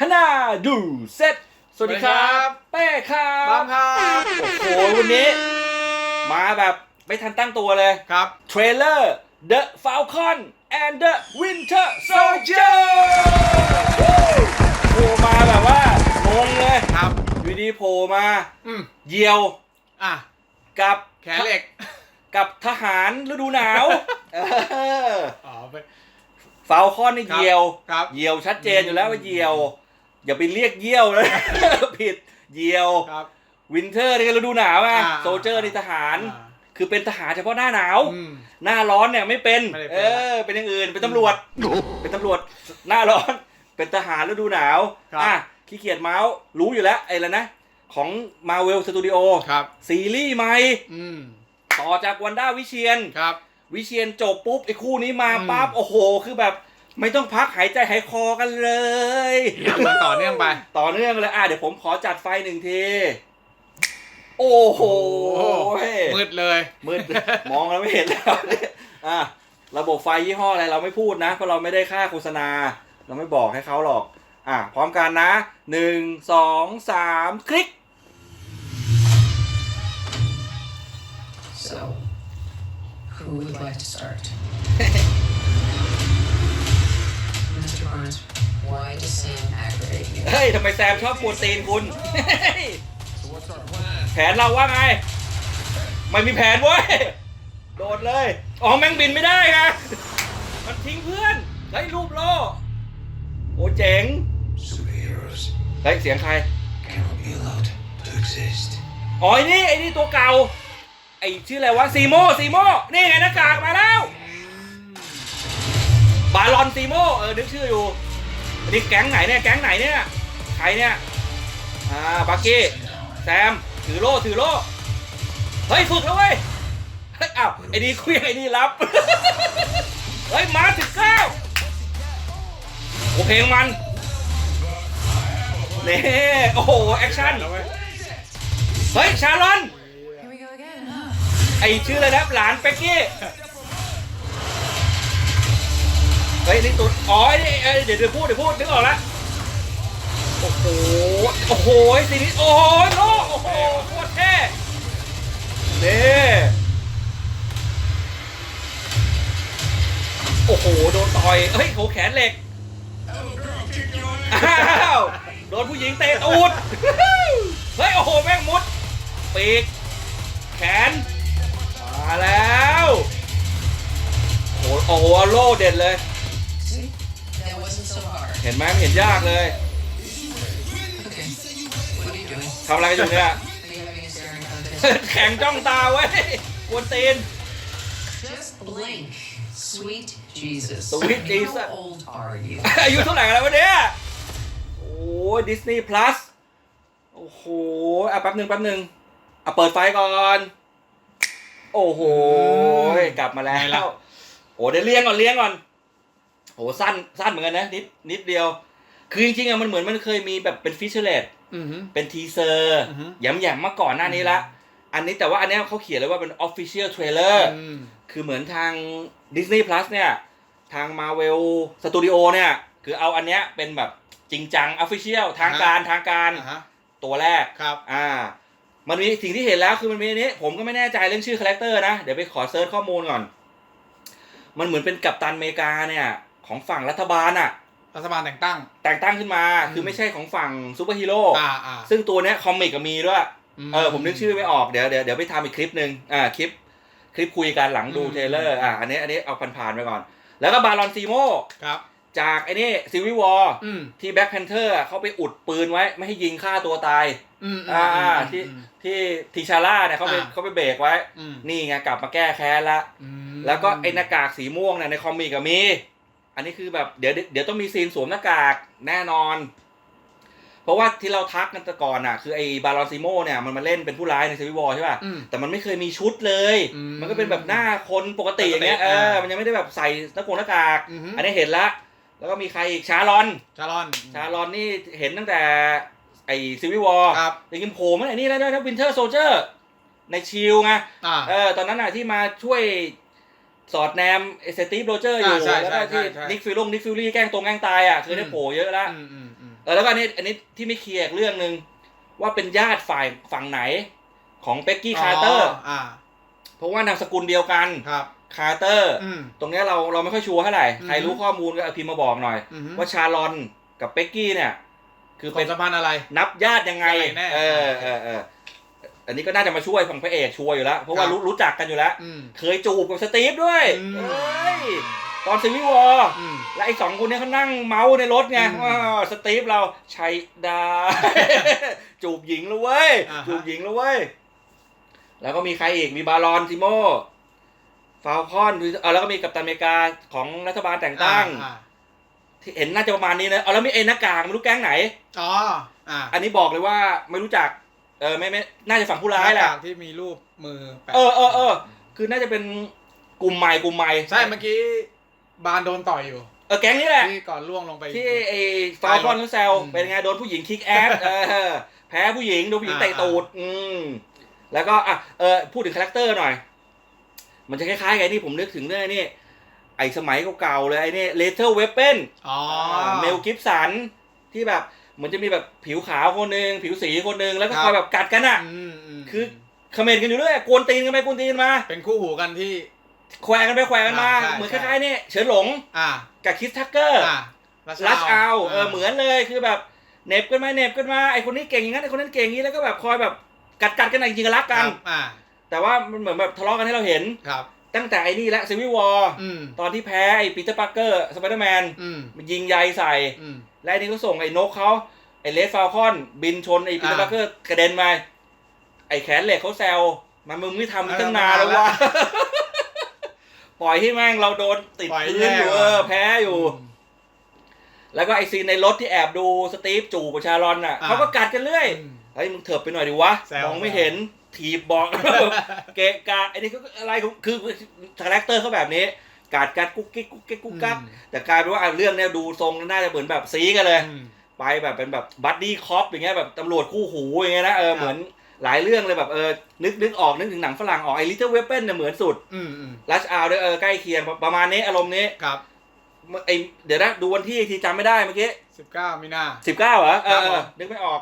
ฮนาดูเซ็ตสวัสดีครัสวัสดีครับบเป้ครับบ้ามครับโอ้โหวันนี้ มาแบบไม่ทันตั้งตัวเลยครับ เทรลเลอร์ The Falcon and the Winter Soldier โผล่มาแบบว่างงเลยครับอยู่ดีโผล่มาอืมเหยี่ยว อะ กับแขนเหล็ก กับทหารฤดูหนาวเอออ๋อไปฟาลคอนนี่ครับเหยี่ยวครับเหยี่ยวชัดเจนอยู่แล้วว่าเหยี่ยว อย่าไปเรียกเยี่ยวเลยผิดเหยี่ยว ครับ วินเทอร์นี่ก็ฤดูหนาวไงอ่า โซเจอร์นี่ทหาร อ่าคือเป็นทหารเฉพาะหน้าหนาว อืม หน้าร้อนเนี่ยไม่เป็น ไม่ได้เป็น เออ เป็นอย่างอื่น เป็นตำรวจ เป็นตำรวจ หน้าร้อน เป็นทหารฤดูหนาว ครับ อะ ขี้เกียจเมาส์ รู้อยู่แล้วไอ้แล้วนะ ของ Marvel Studio ครับ ซีรีส์ใหม่ อืม ต่อจากวันด้าวิเชียน ครับ วิเชียนจบปุ๊บไอ้คู่นี้มาอืม ปั๊บ โอ้โห คือแบบ ไม่ต้องพักหายใจหายคอกันเลย มันต่อเนื่องไป ต่อเนื่องเลยอะเดี๋ยวผมขอจัดไฟหนึ่งทีโอ้โหมืดเลยมืดมองแล้วไม่เห็นแล้วเนี่ยอะระบบไฟยี่ห้ออะไรเราไม่พูดนะเพราะเราไม่ได้ค่าโฆษณา เราไม่บอกให้เขาหรอกอะพร้อมกันนะหนึ่งสองสามคลิก So, who would like to start? Mr. Barnes, why does Sam aggravate you? เฮ้ยทำไมแซมชอบกวนตีนคุณเฮ้ยแผนเราว่าไง ไม่มีแผนเว้ย โดดเลย อ๋อแม่งบินไม่ได้ไงมันทิ้งเพื่อนเฮ้ยรูปโล่โอ้เจ๋ง Superheroes เฮ้ยเสียงใคร cannot be allowed to exist. อ๋อไอ้นี่ไอ้นี่ตัวเก่า ไอ้ชื่ออะไรวะซีโมซีโมนี่ไงหน้ากากมาแล้ว บาลอนซีโมเออนึกชื่ออยู่อันนี้แก๊งไหนเนี่ยแก๊งไหนเนี่ยใครเนี่ยอ่าบักกี้แซมถือโล่ถือโล่เฮ้ยฝึกแล้วเว้ยเฮ้ยอ้าวไอ้นี่คุยไอ้นี่รับเฮ้ยมาถึงเก้าโอเพลงมันเน่โอ้โหแอคชั่นเว้ยเฮ้ยชาลอนไอชื่ออะไรนะหลานเป็กกี้ เฮ้ยนี่ตัวอ๋อไอ้นี่เอ้ยเดี๋ยวเดี๋ยวพูดเดี๋ยวพูดนึกออกแล้วโอ้โหโอ้โหซีนี้โอ้โหโนโอ้โหโคตรเท่นี่โอ้โหโดนต่อยเฮ้ยโหแขนเหล็กอ้าวโดนผู้หญิงเตะตูดเฮ้ยโอ้โหแม่งมุดปีกแขนมาแล้วโอ้โหโอ้โหโล่เด็ดเลย เห็นไหมไม่เห็นยากเลย Okay. What are you doing? ทำอะไรกันอยู่เนี่ย Are you having a staring contest? แข่งจ้องตาไว้ยกวนตีน Just blink. Sweet Jesus. Sweet Jesus. How old are you? อายุเท่าไหร่กันแล้ววะเนี่ยโอ้ยดิสนีย์พลัส โอ้โห อะแป๊บหนึ่งแป๊บหนึ่งอะเปิดไฟก่อน โอ้โห กลับมาแล้ไงล่ะ ว โอ้เดี๋ยวเลี้ยงก่อนเลี้ยงก่อน โอ้สั้นสั้นเหมือนกันนะนิดนิดเดียว คือจริงๆอะมันเหมือนมันเคยมีแบบเป็นฟิชเชอร์เลตอือหือเป็นทีเซอร์อือฮึแย้มๆมาก่อนหน้านี้ละ อันนี้แต่ว่าอันเนี้ยเขาเขียนเลยว่าเป็น Official Trailer อืมคือเหมือนทาง Disney Plus เนี่ย ทาง Marvel Studio เนี่ย คือเอาอันเนี้ยเป็นแบบจริงจัง Official ทางการทางการอ่าฮะตัวแรกครับ อ่า มันมีสิ่งที่เห็นแล้วคือมันมีอันนี้ ผมก็ไม่แน่ใจเรื่องชื่อคาแรคเตอร์นะ เดี๋ยวไปขอเซิร์ชข้อมูลก่อน มันเหมือนเป็นกัปตันอเมริกาเนี่ย ของฝั่งรัฐบาลอะรัฐบาลแต่งตั้ง แต่งตั้งขึ้นมาอืมคือไม่ใช่ของฝั่งซูเปอร์ฮีโร่อ่าอ่าซึ่งตัวเนี้ยคอมิกก็มีด้วยเออผมนึกชื่อไม่ออกเดี๋ยวเดี๋ยวเดี๋ยวไปทำอีกคลิปหนึ่งอ่าคลิป คลิปคุยกันหลังดูอืมเทรลเลอร์อ่าอันนี้อันนี้เอาผ่านๆไปก่อน แล้วก็บารอนซีโมครับจากไอ้นี่ซิวิวอร์อืมที่แบ็คแพนเทอร์เขาไปอุดปืนไว้ ไม่ให้ยิงฆ่าตัวตายอืมอ่าอืมที่อืมที่ทีชาร่าเนี่ยเขาไปอ่าเขาไปเบรกไว้อืมนี่ไงกลับมาแก้แค้นละอืมแล้วก็ไอ้หน้ากากสีม่วงเนี่ยในคอมิกก็มี อันนี้คือแบบเดี๋ยวเดี๋ยวต้องมีซีนสวมหน้ากากแน่นอน เพราะว่าที่เราทักกันแต่ก่อนอะ คือไอ้บารอนซิโมเนี่ยมันมาเล่นเป็นผู้ร้ายในซีวิวอร์ใช่ป่ะอืมแต่มันไม่เคยมีชุดเลยอืมมันก็เป็นแบบหน้าคนปกติอย่างเงี้ยปกติเอออ่ามัมันยังไม่ได้แบบใส่หน้ากงหน้ากากอือฮึอันนี้เห็นละแล้วก็มีใครอีกชาลอน ชาลอน ชาลอนนี่เห็นตั้งแต่ไอ้ซีวิวอร์ครับแต่กินโผล่มาไอ้นี่แล้วด้วยนะวินเทอร์โซเจอร์ในชิลไงอ่าเออตอนนั้นน่ะที่มาช่วย สอดแนมไอ้สตีฟโรเจอร์อยู่อ่าใช่แล้วก็ใช่ที่ใช่ นิกฟิลลงนิกฟิลลี่แกล้งตรงแกล้งตายอะคือได้อืมโผล่เยอะแล้ว อืมอืมอืมเออแล้วก็อันนี้อันนี้ที่ไม่เคลียร์อีกเรื่องหนึ่งว่าเป็นญาติฝ่ายฝั่งไหนของเป็กกี้คาร์เตอร์อ่าเพราะว่านามสกุลเดียวกันครับคาร์เตอร์ อืม ตรงเนี้ยเราเราไม่ค่อยชัวร์เท่าไหร่อืม ใครรู้ข้อมูลก็เอาพิมพ์มาบอกหน่อย อือฮึว่าชาลอนกับเป็กกี้เนี่ย คือคเป็วามนสัมพันธ์อะไร นับญาติยังไงยังไงแน่ เออเออเออ อันนี้ก็น่าจะมาช่วยฝั่งพระเอกชัวร์อยู่แล้ว เพราะว่าครับรู้รู้จักกันอยู่แล้ว อืม เคยจูบกับสตีฟด้วยอืม เอ้ยตอนซีวิววอร์อืม และไอ้สองคนเนี้เขานั่งเมาส์ในรถไงอืมว่าสตีฟเราใช้ได้ จูบหญิงแล้วเว้ย อ่าฮะ จูบหญิงแล้วเว้ย แล้วก็มีใครอีก มีบารอนซิโมฟาลคอนเออแล้วก็มีกัปตันอเมริกาของรัฐบาลแต่งตั้ง อ่าที่เห็นน่าจะประมาณนี้นะเอาแล้วมีไอ้หน้ากากไม่รู้แก๊งไหน อ๋ออ่า อันนี้บอกเลยว่าไม่รู้จัก เออไม่ไม่น่าจะฝั่งผู้ร้ายแหละน้กกที่มีรูปมือแปะเออเออเออคือน่าจะเป็นกลุ่มใหม่กลุ่มใหม่ใช่เมื่อกี้บานโดนต่อยอยู่ เออแก๊งนี้แหละ ที่ก่อนล่วงลงไป ที่ไอ้ฟาลคอนเขาแซวอืม เป็นไงโดนผู้หญิงคิกแอสเออแพ้ผู้หญิงโดนผู้หญิงอ่าเตะตูดอืมแล้วก็อะเออพูดถึงคาแรคเตอร์หน่อย มันจะคล้ายๆกันนี่ผมนึกถึงเรื่องนี่ไอ้สมัยเก่าๆเลยไอ้นี่เลเทอร์เวปเปนอ๋อเมลกิฟสันที่แบบ เหมือนจะมีแบบผิวขาวคนหนึ่งผิวสีคนหนึ่งแล้วก็ครับคอยแบบกัดกันอะอืมอืมคือคอมเมนต์กันอยู่เรื่อยกวนตีนกันไปกวนตีนมา เป็นคู่หูกันที่แขวะกันไปแขวะกันมาอ่าใช่เหมือนคใช่ล้ายๆนี่เฉินหลงอ่ากับคิสทักเกอร์อ่าลัชเอาเออเหมือนเลยคือแบบเหน็บกันมาเหน็บกันมาไอคนนี้เก่งอย่างนั้นไอคนนั้นเก่งอย่างนี้แล้วก็แบบคอยแบบกัดกัดกันอะจริงๆก็รักคกัรันบอ่าแต่ว่ามันเหมือนแบบทะเลาะกันให้เราเห็นครับ ตั้งแต่ไอ้นี่และซีวิวอร์อืมตอนที่แพ้ไอ้ปีเตอร์ปาร์เกอร์สไปเดอร์แมนอืมมันยิงใยใส่อืมและไอ้นี่ก็ส่งไอ้นกเขาไอ้เลสฟาลคอนบินชนไอ้ปีเตอร์อ่าปาร์เกอร์กระเด็นมาไอ้แขนเหล็กเขาแซวมันมึงไม่ทำเออตั้งนานแล้วนานแล้ววะปล่อยให้แม่งเราโดนติดปล่อยพื้นอยู่แย่ว่ะเออแพ้อยู่ แล้วก็ไอซีนในรถที่แอบดูสตีฟจูบกับชาลอนอะอ่าเขาก็กัดกันเรื่อยอืมเฮ้ยมึงเถิบไปหน่อยดิวะแซวมองไม่เห็น ถีบบอก เกะกะไอ้นี่ก็อะไรของคือคาแรคเตอร์เขาแบบนี้กัดกัดกุ๊กกิ๊กกุ๊กกิ๊กกุ๊กกักอืมแต่กลายเป็นว่าอะเรื่องเนี้ยดูทรงน่าจะเหมือนแบบซีกันเลยอืมไปแบบเป็นแบบบัดดี้คอปอย่างเงี้ยแบบตำรวจคู่หูอย่างเงี้ยนะเออครับเหมือนหลายเรื่องเลยแบบเออนึกนึกออกนึกถึงหนังฝรั่งออกไอ้ลิตเติ้ลเวปเปนเนี่ยเหมือนสุดอืมอืมลัชอาด้วยเออใกล้เคียงประมาณนี้อารมณ์นี้ครับไอเดี๋ยวนะดูวันที่อีกทีจำไม่ได้เมื่อกี้สิบเก้ามีนาสิบเก้าเหรอเอครัอบเอผมอนึกไม่ออก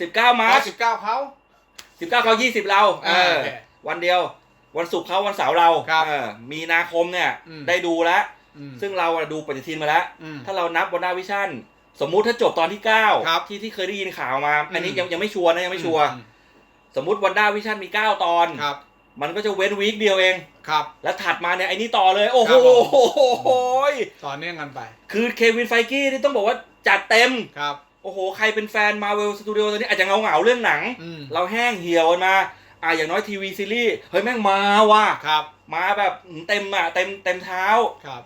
สิบเก้ามาร์ชสิบเก้าเขา สิบเก้าเขายี่สิบเราเออโอเควันเดียว วันศุกร์เขาวันเสาร์เราครับเออมีนาคมเนี่ยอืม ได้ดูแล้ว อืมซึ่งเราอะดูปฏิทินมาแล้ว อืม ถ้าเรานับบนหน้าวิชั่น สมมุติถ้าจบตอนที่เก้าครับที่ที่เคยได้ยินข่าวมา อันนี้อืม ยังยังไม่ชัวร์นะยังไม่ชัวร์อืมสมมุติวันด้าวิชั่นมีเก้าตอน ครับมันก็จะเว้นวีคเดียวเอง ครับ แล้วถัดมาเนี่ยไอ้นี่ต่อเลย โอ้โหครับผมยต่อเนื่องกันไปคือเควินไฟกี้นี่ต้องบอกว่าจัดเต็ม ครับโอ้โห ใครเป็นแฟนมาเวลสตูดิโอตอนนี้อาจจะเงาเหงาๆเรื่องหนัง อืม เราแห้งเหี่ยวกันมา อะอย่างน้อยทีวีซีรีส์ เฮ้ย แม่งมาว่ะ ครับมาแบบเต็มอะ เต็มเต็มเท้า ครับ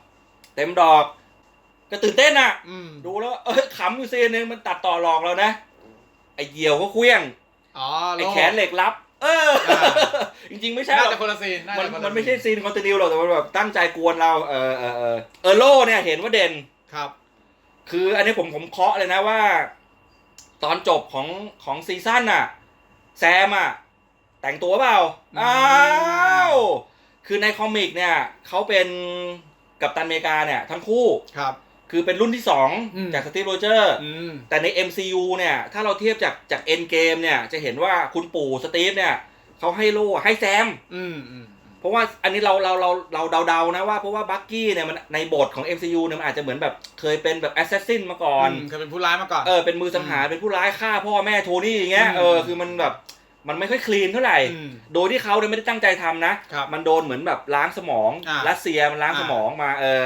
เต็มดอก ก็ตื่นเต้นอะ อืมดูแล้ว เออขำอยู่ซีนนึงมันตัดต่อหลอกเรานะ ไอ้เหยี่ยวเขาเคลี้ยง อ๋อไอ้โล่ แขนเหล็กรับ เออ อ่า จริง ๆ ไม่ใช่หรน่าอก จะคนละซีนน่ามันจะคนละมันไม่ใช่ซีซีนคอนติเนียหรอกแต่มันแบบตั้งใจกวนเราเออเออเออเออโลเนี่ยเห็นว่าเด่น ครับ คืออันนี้ผมผมเคาะเลยนะว่า ตอนจบของของซีซั่นน่ะ แซมอะ แต่งตัวเปล่าอืมอ้าว คือในคอมิกเนี่ยเขาเป็นกัปตันอเมริกาเนี่ย ทั้งคู่ ครับ คือเป็นรุ่นที่สองอืม จากสตีฟโรเจอร์ อืม แต่ใน MCU เนี่ย ถ้าเราเทียบจากจากเอ็นเกมเนี่ย จะเห็นว่าคุณปู่สตีฟเนี่ย เขาให้โล่ให้แซม อืมอืม เพราะว่าอันนี้เราเราเราเราเดาๆนะว่าเพราะว่าบักกี้เนี่ยมันในบทของ MCU เนี่ยมันอาจจะเหมือนแบบเคยเป็นแบบแอสซัสซินมาก่อน อืมเคยเป็นผู้ร้ายมาก่อน เออเป็นมือสังหารเป็นผู้ร้ายฆ่าพ่อแม่โทนี่อย่างเงี้ยอืม เออคือมันแบบมันไม่ค่อยคลีนเท่าไหร่อืมโดยที่เขาเนี่ยไม่ได้ตั้งใจทำนะ ครับมันโดนเหมือนแบบล้างสมองอ่ารัสเซียมันล้างอ่าสมองมาเออ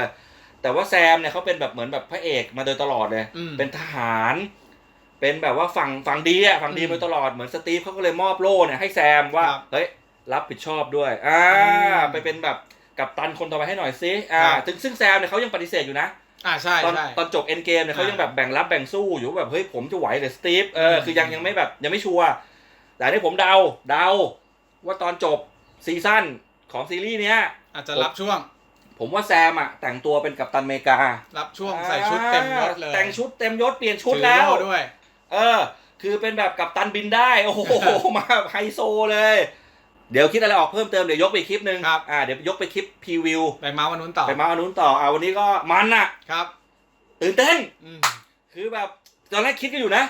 แต่ว่าแซมเนี่ยเขาเป็นแบบเหมือนแบบพระเอกมาโดยตลอดเลย อืมเป็นทหาร เป็นแบบว่าฝั่งฝั่งดีอะฝั่งดีอืมมาโดยตลอดเหมือนสตีฟเขาก็เลยมอบโล่เนี่ยให้แซมว่าครับ เฮ้ย รับผิดชอบด้วยอ่าอืมไปเป็นแบบกับตันคนต่อไปให้หน่อยซิอ่าครับถึงซึ่งแซมเนี่ยเขายังปฏิเสธอยู่นะอ่าใช่ตอนใช่ตอนจบเอ็นเกมเนี่ยเขาอ่ายัยังแบบแบ่งรับแบ่งสู้อยู่ว่าแบบเฮ้ยผมจะไหวเหรือสตีฟเอออืมคือยังยังไม่แบบยังไม่ชัวร์แต่อันนี่ผมเดาเดาว่าตอนจบซีซั่นของซีรีส์เนี้ยอาจจะรับช่วง ผมว่าแซมอะแต่งตัวเป็นกัปตันอเมริกา รับช่วงใส่ชุดเต็มยศเลย แต่งชุดเต็มยศเปลี่ยนชุดถือแล้วโด้วย เออ คือเป็นแบบกัปตันบินได้ โอ้โหมาไฮโซเลย เดี๋ยวคิดอะไรออกเพิ่มเติมเดี๋ยวยกไปอีกคลิปหนึ่งครับ อ่าเดี๋ยวยกไปคลิปพรีวิวไปเมาส์วันนู้นต่อไปมาอันนู้นต่ออ่าวันนี้ก็มันอะครับตื่นเต้น อืม คือแบบตอนแรกคิดกันอยู่นะ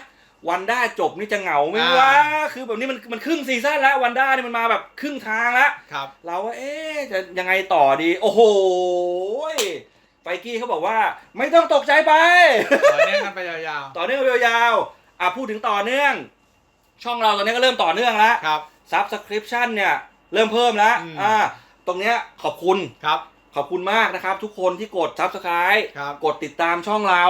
วันด้าจบนี่จะเหงาไหมอ่า วะคือแบบนี้มันมันครึ่งซีซั่นแล้ววันด้านี่มันมาแบบครึ่งทางแล้วครับ เราว่าเอ๊ะจะยังไงต่อดี โอ้โหไฟกี้เขาบอกว่า ไม่ต้องตกใจไป ต่อเนื่องกันไปยาวต่อเนื่องยาวๆอะพูดถึงต่อเนื่อง ช่องเราตอนนี้ก็เริ่มต่อเนื่องแล้ว ๆ ครับ ซับสคริปชั่นเนี่ย เริ่มเพิ่มแล้วอืม อ่าตรงเนี้ยขอบคุณ ครับ ขอบคุณมากนะครับ ทุกคนที่กด Subscribe ครับกดติดตามช่องเรา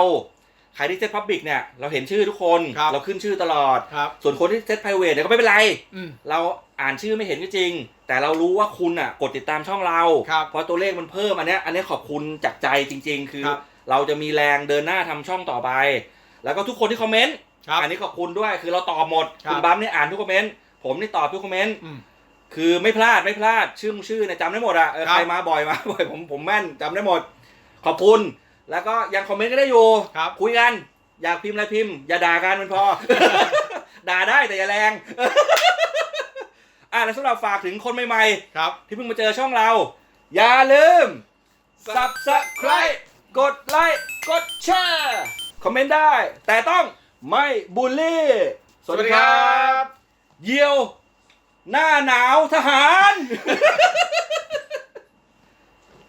ใครที่เซตพับบิกเนี่ย เราเห็นชื่อทุกคน ครับ เราขึ้นชื่อตลอด ครับ ส่วนคนที่เซตไพรเวทเนี่ยก็ไม่เป็นไร อืม เราอ่านชื่อไม่เห็นก็จริง แต่เรารู้ว่าคุณอะกดติดตามช่องเราครับเพราะตัวเลขมันเพิ่มอันเนี้ยอันเนี้ยขอบคุณจากใจจริง ๆ คือ ครับ เราจะมีแรงเดินหน้าทำช่องต่อไป แล้วก็ทุกคนที่คอมเมนต์ครับ อันนี้ขอบคุณด้วยคือเราตอบหมดครับคุณบัมเนี่ยอ่านทุกคอมเมนต์ ผมนี่ตอบทุกคอมเมนต์อืม คือไม่พลาดไม่พลาด ชื่อชื่อเนี่ยจำได้หมดอะเออครับ ใครมาบ่อยมาบ่อยผมผมแม่นจำได้หมด ขอบคุณ แล้วก็ยังคอมเมนต์ก็ได้อยู่ ครับ คุยกัน อยากพิมพ์อะไรพิมพ์ อย่าด่ากันมันพอ ด่าได้แต่อย่าแรง อะแล้วสำหรับฝากถึงคนใหม่ครับ ๆ ที่เพิ่งมาเจอช่องเรา อย่าลืม subscribe กดไลค์กดแชร์คอมเมนต์ได้ แต่ต้องไม่บูลลี่ สวัสดีครับ เยี่ยว หน้าหนาวทหาร